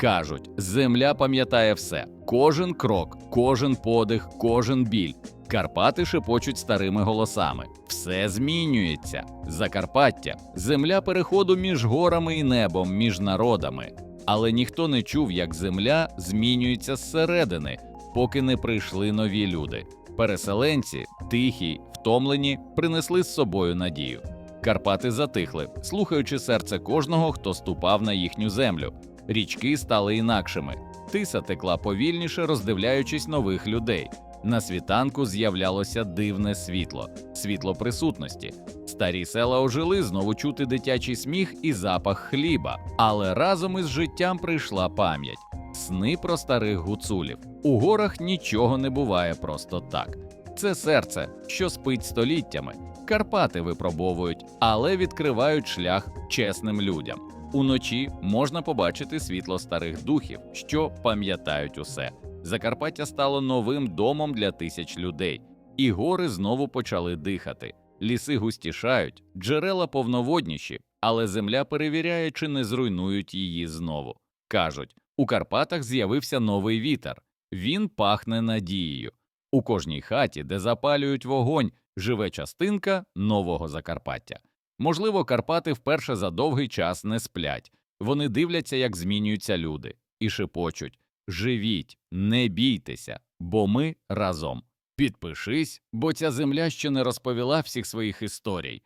Кажуть, земля пам'ятає все, кожен крок, кожен подих, кожен біль. Карпати шепочуть старими голосами. Все змінюється. Закарпаття, земля переходу між горами і небом, між народами. Але ніхто не чув, як земля змінюється зсередини, поки не прийшли нові люди. Переселенці, тихі, втомлені, принесли з собою надію. Карпати затихли, слухаючи серце кожного, хто ступав на їхню землю. Річки стали інакшими. Тиса текла повільніше, роздивляючись нових людей. На світанку з'являлося дивне світло, світло присутності. Старі села ожили, знову чути дитячий сміх і запах хліба. Але разом із життям прийшла пам'ять, сни про старих гуцулів. У горах нічого не буває просто так. Це серце, що спить століттями. Карпати випробовують, але відкривають шлях чесним людям. Уночі можна побачити світло старих духів, що пам'ятають усе. Закарпаття стало новим домом для тисяч людей, і гори знову почали дихати. Ліси густішають, джерела повноводніші, але земля перевіряє, чи не зруйнують її знову. Кажуть, у Карпатах з'явився новий вітер. Він пахне надією. У кожній хаті, де запалюють вогонь, живе частинка нового Закарпаття. Можливо, Карпати вперше за довгий час не сплять. Вони дивляться, як змінюються люди, і шепочуть Живіть, не бійтеся, бо ми разом. Підпишись, бо ця земля ще не розповіла всіх своїх історій.